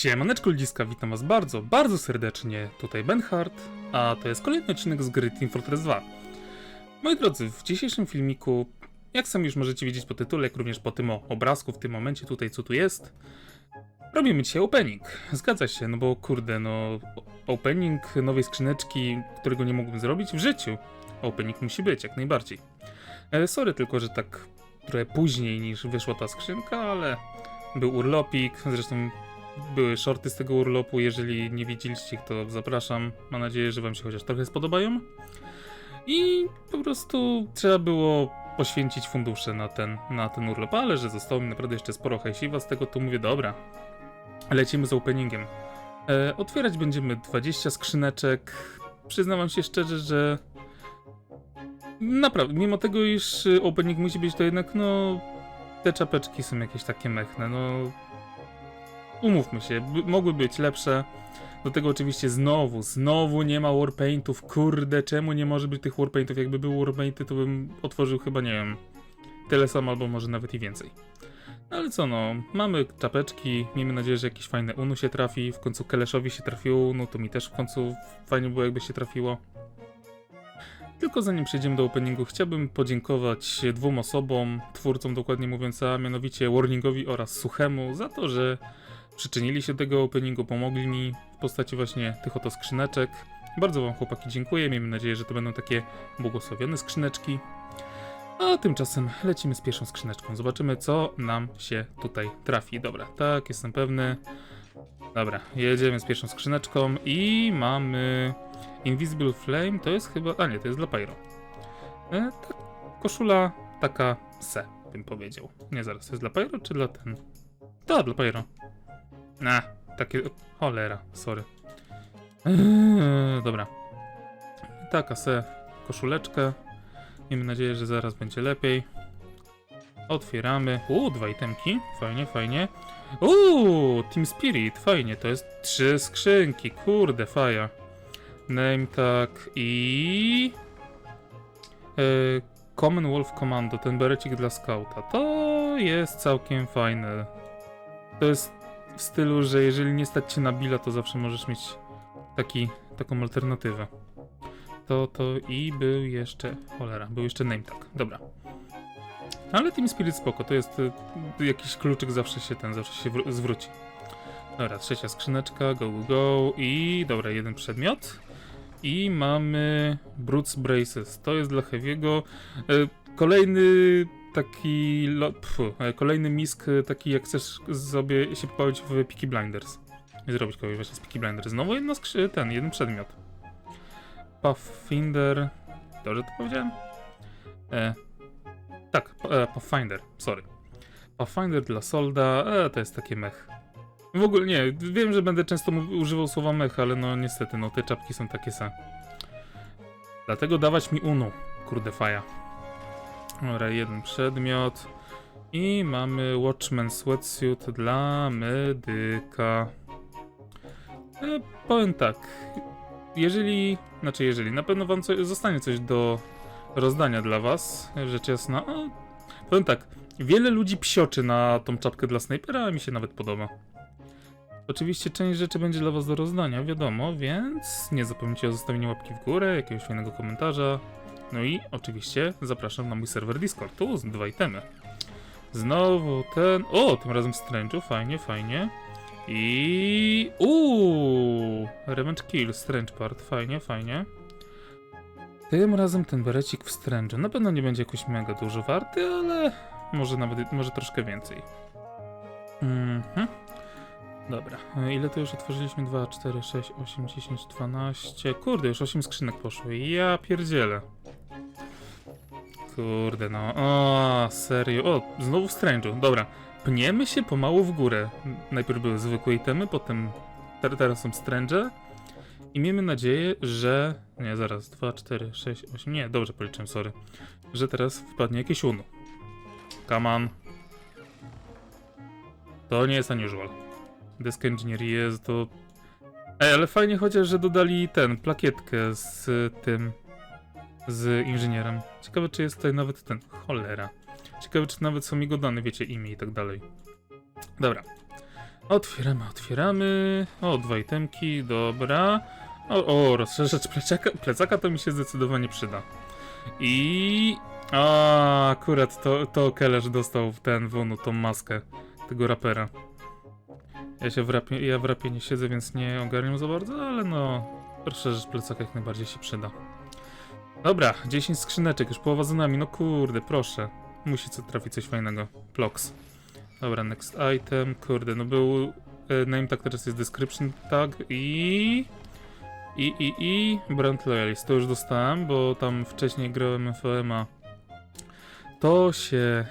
Siemaneczko ludziska, witam was bardzo, bardzo serdecznie. Tutaj Benhard, a to jest kolejny odcinek z gry Team Fortress 2. Moi drodzy, w dzisiejszym filmiku, jak sami już możecie widzieć po tytule, jak również po tym obrazku w tym momencie tutaj, co tu jest, robimy dzisiaj opening. Zgadza się, no bo kurde, no opening nowej skrzyneczki, którego nie mógłbym zrobić w życiu. Opening musi być, jak najbardziej. E, sorry tylko, że tak trochę później niż wyszła ta skrzynka, ale był urlopik, zresztą były shorty z tego urlopu. Jeżeli nie widzieliście ich, to zapraszam. Mam nadzieję, że Wam się chociaż trochę spodobają. I po prostu trzeba było poświęcić fundusze na ten, na ten urlop, ale że zostało mi naprawdę jeszcze sporo hajsiwa, z tego to mówię, dobra, lecimy z openingiem. E, otwierać będziemy 20 skrzyneczek. Przyznam się szczerze, że naprawdę, mimo tego, iż opening musi być, to jednak no te czapeczki są jakieś takie mechne, no umówmy się, mogły być lepsze. Do tego oczywiście znowu, znowu nie ma warpaintów, kurde, czemu nie może być tych warpaintów? Jakby były warpainty, to bym otworzył chyba, nie wiem, tyle samo, albo może nawet i więcej. No ale co no, mamy czapeczki, miejmy nadzieję, że jakieś fajne Unu się trafi, w końcu Keleszowi się trafiło, no to mi też w końcu fajnie było jakby się trafiło. Tylko zanim przejdziemy do openingu, chciałbym podziękować dwóm osobom, twórcom dokładnie mówiąc, a mianowicie Warningowi oraz Suchemu za to, że przyczynili się do tego openingu, pomogli mi w postaci właśnie tych oto skrzyneczek. Bardzo wam chłopaki dziękuję, miejmy nadzieję, że to będą takie błogosławione skrzyneczki. A tymczasem lecimy z pierwszą skrzyneczką. Zobaczymy, co nam się tutaj trafi. Dobra, tak, jestem pewny. Dobra, jedziemy z pierwszą skrzyneczką i mamy Invisible Flame. To jest chyba. A nie, to jest dla Pyro. E, koszula taka se, bym powiedział. Nie zaraz, to jest dla Pyro czy dla ten? To, dla Pyro. Na, takie. Cholera, sorry. Dobra. Taka se koszuleczkę. Miejmy nadzieję, że zaraz będzie lepiej. Otwieramy. Uuu, dwa itemki. Fajnie, fajnie. Uuu, Team Spirit. Fajnie, to jest trzy skrzynki. Kurde, faja. Name tag i... E, Commonwealth Commando, ten berecik dla skauta. To jest całkiem fajne. To jest w stylu, że jeżeli nie stać cię na Billa, to zawsze możesz mieć taki, taką alternatywę. To, to i był jeszcze, cholera, był jeszcze name tag, dobra. Ale Team Spirit spoko, to jest y, jakiś kluczyk, zawsze się ten, zawsze się wró- zwróci. Dobra, trzecia skrzyneczka, go, go, go i dobra, jeden przedmiot. I mamy Brutes Braces, to jest dla Heavy'ego. E, Kolejny taki, e, kolejny misk e, taki jak chcesz sobie się pobawić w Peaky Blinders. I zrobić kogoś właśnie z Peaky Blinders. Znowu jedna skrzy, ten, jeden przedmiot. Pathfinder. Dobrze to powiedziałem? E, tak, e, Pathfinder, sorry. Pathfinder dla Solda, e, to jest takie mech. W ogóle nie, wiem, że będę często używał słowa mech, ale no niestety, no te czapki są takie same. Dlatego dawać mi Unu, kurde faja. Dobra, jeden przedmiot. I mamy Watchman Sweatsuit dla medyka. E, powiem tak, jeżeli, znaczy jeżeli, na pewno wam coś, zostanie coś do rozdania dla was, rzecz jasna. O, powiem tak, wiele ludzi psioczy na tą czapkę dla snajpera, a mi się nawet podoba. Oczywiście część rzeczy będzie dla was do rozdania, wiadomo, więc nie zapomnijcie o zostawieniu łapki w górę, jakiegoś fajnego komentarza. No i oczywiście zapraszam na mój serwer Discord, tu z dwa itemy. Znowu ten, o, tym razem w Strange'u, fajnie, fajnie. I... Uuu! Revenge Kill, Strange Part, fajnie, fajnie. Tym razem ten berecik w Strange'u. Na pewno nie będzie jakoś mega dużo warty, ale może nawet, może troszkę więcej. Mhm. Dobra, ile to już otworzyliśmy? 2, 4, 6, 8, 10, 12. Kurde, już 8 skrzynek poszło. Ja pierdzielę. Kurde, no. O, serio. O, znowu w Strange'u. Dobra. Pniemy się pomału w górę. Najpierw były zwykłe itemy, potem te- teraz są Strange. I miejmy nadzieję, że. Nie, zaraz. 2, 4, 6, 8. Nie, dobrze policzyłem, sorry. Że teraz wpadnie jakieś UNU. Come on. To nie jest unusual. Desk Engineer jest to. Ej, ale fajnie chociaż, że dodali ten, plakietkę z tym. Z inżynierem. Ciekawe, czy jest tutaj nawet ten. Cholera. Ciekawe, czy nawet są jego dane, wiecie, imię i tak dalej. Dobra. Otwieramy, otwieramy. O, dwa itemki, dobra. O, o rozszerzacz plecaka, plecaka to mi się zdecydowanie przyda. I... A, akurat to, to Kelesz dostał w ten wonu, tą maskę tego rapera. Ja się w rapie, ja w rapie nie siedzę, więc nie ogarniam za bardzo, ale no... Rozszerzacz plecaka jak najbardziej się przyda. Dobra, 10 skrzyneczek, już połowa za nami, no kurde, proszę. Musi co trafić coś fajnego. Plox. Dobra, next item, kurde, no był e, name tag, teraz jest description tag i... I, i, i Brand Loyalist, to już dostałem, bo tam wcześniej grałem FOMA. To się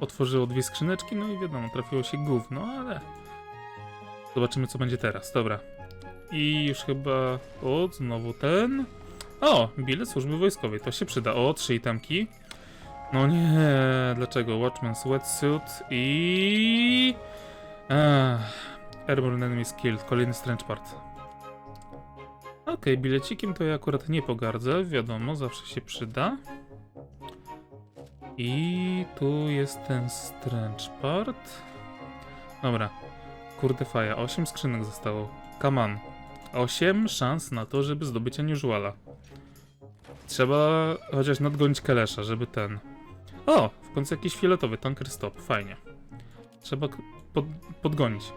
otworzyło dwie skrzyneczki, no i wiadomo, trafiło się gówno, ale... Zobaczymy, co będzie teraz, dobra. I już chyba... O, znowu ten... O, bilet służby wojskowej, to się przyda. O, trzy itemki. No nie, dlaczego? Watchman's Wetsuit i... Ech, Airborne Enemy Killed, kolejny Strange Part. Okej, bilecikiem to ja akurat nie pogardzę, wiadomo, zawsze się przyda. I tu jest ten Strange Part. Dobra, kurde faja, 8 skrzynek zostało. On. 8 szans na to, żeby zdobyć Unusuala. Trzeba chociaż nadgonić Kelesza, żeby ten... O! W końcu jakiś fioletowy tanker stop, fajnie. Trzeba pod, podgonić.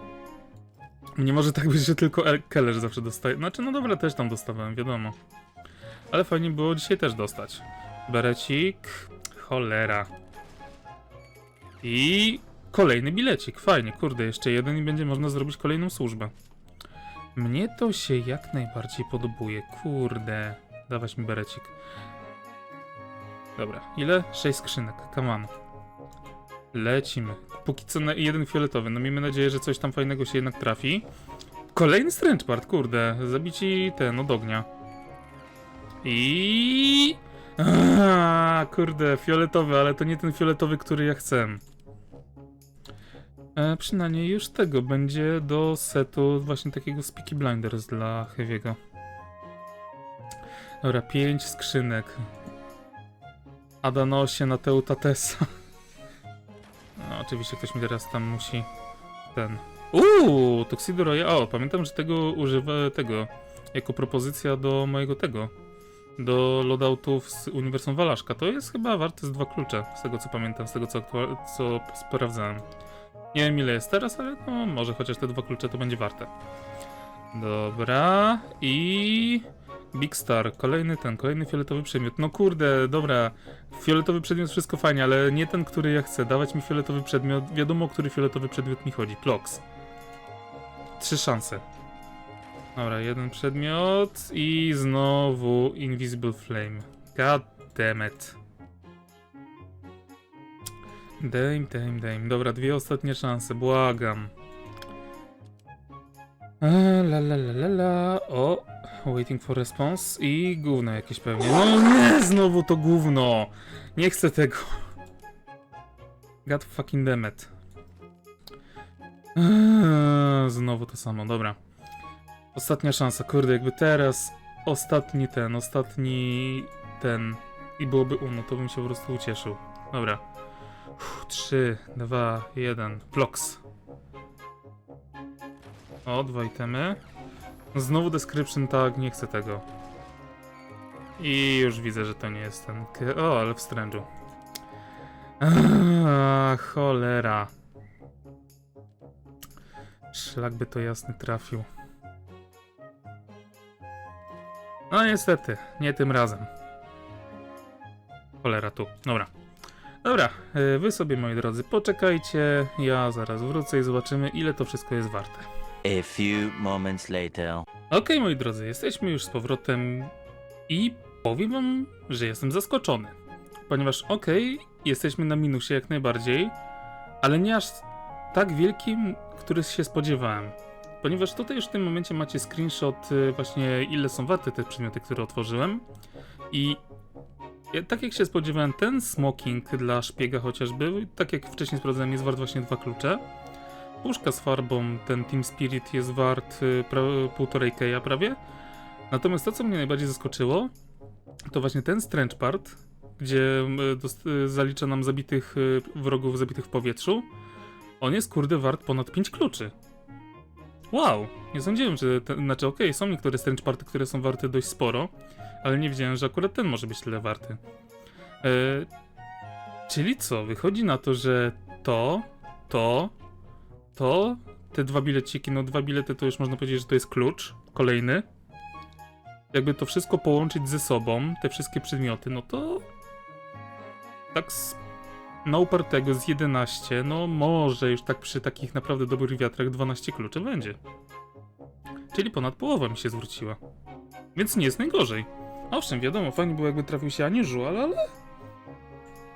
Nie może tak być, że tylko El- Kelesz zawsze dostaje. Znaczy, no dobra, też tam dostawałem, wiadomo. Ale fajnie było dzisiaj też dostać. Berecik. Cholera. I kolejny bilecik, fajnie, kurde, jeszcze jeden i będzie można zrobić kolejną służbę. Mnie to się jak najbardziej podobuje, kurde. Dawać mi berecik. Dobra, ile? 6 skrzynek, come on. Lecimy. Póki co jeden fioletowy, no miejmy nadzieję, że coś tam fajnego się jednak trafi. Kolejny strange part, kurde. Zabici ten od ognia. I... Aaaa, kurde, fioletowy, ale to nie ten fioletowy, który ja chcę. E, przynajmniej już tego będzie do setu właśnie takiego Speaky Blinders dla Heavy'ego. Dobra, pięć skrzynek. Adanosie na Teutatesa. No, oczywiście ktoś mi teraz tam musi ten... Uuu, Tuxedo Royale. O, pamiętam, że tego używa tego jako propozycja do mojego tego. Do loadoutów z Uniwersum Walaszka. To jest chyba warte z dwa klucze, z tego co pamiętam, z tego co, co sprawdzałem. Nie wiem ile jest teraz, ale no może chociaż te dwa klucze to będzie warte. Dobra, i... Big Star, kolejny ten, kolejny fioletowy przedmiot. No kurde, dobra, fioletowy przedmiot wszystko fajnie, ale nie ten, który ja chcę. Dawać mi fioletowy przedmiot, wiadomo, o który fioletowy przedmiot mi chodzi. Plox. Trzy szanse. Dobra, jeden przedmiot i znowu Invisible Flame. God damn it. Dame, dame, dame. Dobra, dwie ostatnie szanse, błagam. La la la la la. O, waiting for response i gówno jakieś pewnie. No nie, znowu to gówno. Nie chcę tego. God fucking damn it. Eee, Znowu to samo, dobra. Ostatnia szansa, kurde, jakby teraz ostatni ten, ostatni ten i byłoby uno, to bym się po prostu ucieszył. Dobra. 3, 2, 1, ploks. O, dwa itemy. Znowu description tag, nie chcę tego. I już widzę, że to nie jest ten. O, ale w strężu. Aaaa, cholera. Szlak by to jasny trafił. No niestety, nie tym razem. Cholera tu. Dobra. Dobra, y, wy sobie moi drodzy poczekajcie, ja zaraz wrócę i zobaczymy ile to wszystko jest warte. A few moments later. Okej, moi drodzy, jesteśmy już z powrotem i powiem wam, że jestem zaskoczony. Ponieważ, okej, jesteśmy na minusie jak najbardziej, ale nie aż tak wielkim, który się spodziewałem. Ponieważ tutaj już w tym momencie macie screenshot y, właśnie ile są warte te przedmioty, które otworzyłem. I tak jak się spodziewałem, ten smoking dla szpiega chociażby, tak jak wcześniej sprawdzałem, jest wart właśnie dwa klucze. Puszka z farbą, ten Team Spirit jest wart y, półtorej keja prawie. Natomiast to, co mnie najbardziej zaskoczyło, to właśnie ten Strange Part, gdzie y, zalicza nam zabitych y, wrogów zabitych w powietrzu. On jest kurde wart ponad 5 kluczy. Wow, nie sądziłem, że ten, znaczy okej, są niektóre strange party, które są warte dość sporo, ale nie wiedziałem, że akurat ten może być tyle warty. E, czyli co, wychodzi na to, że to, to, to, te dwa bileciki, no dwa bilety to już można powiedzieć, że to jest klucz, kolejny. Jakby to wszystko połączyć ze sobą, te wszystkie przedmioty, no to tak z na upartego z 11, no może już tak przy takich naprawdę dobrych wiatrach 12 kluczy będzie. Czyli ponad połowa mi się zwróciła. Więc nie jest najgorzej. Owszem, wiadomo, fajnie było jakby trafił się Aniżu, ale, ale...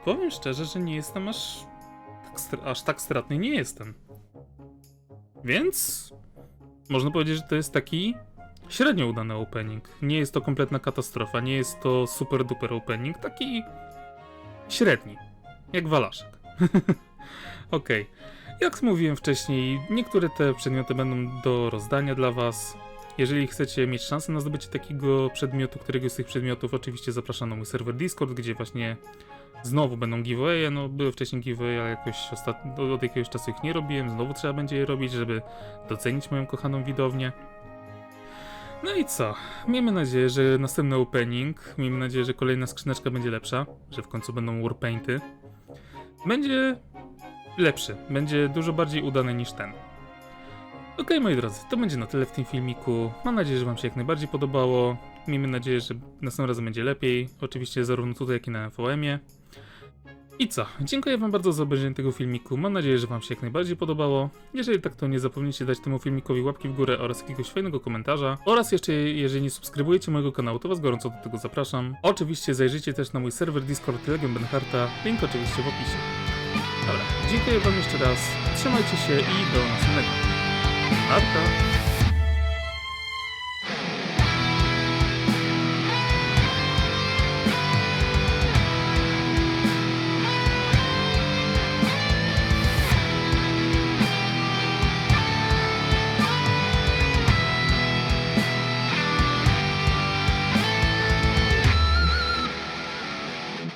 Powiem szczerze, że nie jestem aż tak, aż tak stratny nie jestem. Więc można powiedzieć, że to jest taki średnio udany opening. Nie jest to kompletna katastrofa, nie jest to super duper opening, taki średni. Jak walaszek. Okej. Jak mówiłem wcześniej, niektóre te przedmioty będą do rozdania dla Was. Jeżeli chcecie mieć szansę na zdobycie takiego przedmiotu, któregoś z tych przedmiotów, oczywiście zapraszam na mój serwer Discord, gdzie właśnie znowu będą giveawaye. No, były wcześniej giveawaye, ale jakoś ostat... od od jakiegoś czasu ich nie robiłem. Znowu trzeba będzie je robić, żeby docenić moją kochaną widownię. No i co? Miejmy nadzieję, że następny opening, miejmy nadzieję, że kolejna skrzyneczka będzie lepsza, że w końcu będą warpainty. Będzie lepszy, będzie dużo bardziej udany niż ten. Okej, moi drodzy, to będzie na tyle w tym filmiku. Mam nadzieję, że Wam się jak najbardziej podobało. Miejmy nadzieję, że następnym razem będzie lepiej. Oczywiście zarówno tutaj, jak i na FOM-ie. I co? Dziękuję Wam bardzo za obejrzenie tego filmiku. Mam nadzieję, że Wam się jak najbardziej podobało. Jeżeli tak, to nie zapomnijcie dać temu filmikowi łapki w górę oraz jakiegoś fajnego komentarza. Oraz jeszcze, jeżeli nie subskrybujecie mojego kanału, to Was gorąco do tego zapraszam. Oczywiście zajrzyjcie też na mój serwer Discord Legion Benharta. Link oczywiście w opisie. Dobra, dziękuję Wam jeszcze raz. Trzymajcie się i do następnego. Arka!